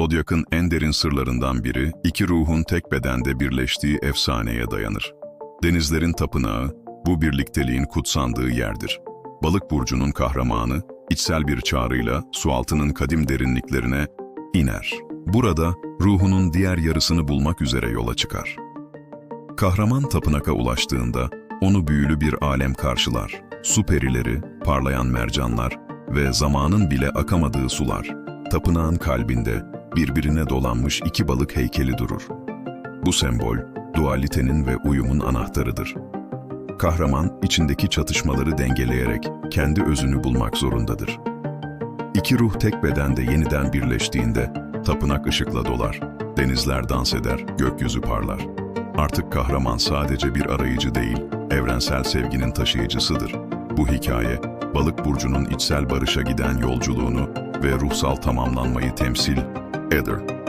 Zodyak'ın en derin sırlarından biri, iki ruhun tek bedende birleştiği efsaneye dayanır. Denizlerin tapınağı, bu birlikteliğin kutsandığı yerdir. Balık burcunun kahramanı, içsel bir çağrıyla sualtının kadim derinliklerine iner. Burada ruhunun diğer yarısını bulmak üzere yola çıkar. Kahraman tapınaka ulaştığında onu büyülü bir alem karşılar. Su perileri, parlayan mercanlar ve zamanın bile akamadığı sular. Tapınağın kalbinde birbirine dolanmış iki balık heykeli durur. Bu sembol, dualitenin ve uyumun anahtarıdır. Kahraman, içindeki çatışmaları dengeleyerek kendi özünü bulmak zorundadır. İki ruh tek bedende yeniden birleştiğinde, tapınak ışıkla dolar, denizler dans eder, gökyüzü parlar. Artık kahraman sadece bir arayıcı değil, evrensel sevginin taşıyıcısıdır. Bu hikaye, balık burcunun içsel barışa giden yolculuğunu ve ruhsal tamamlanmayı temsil eder.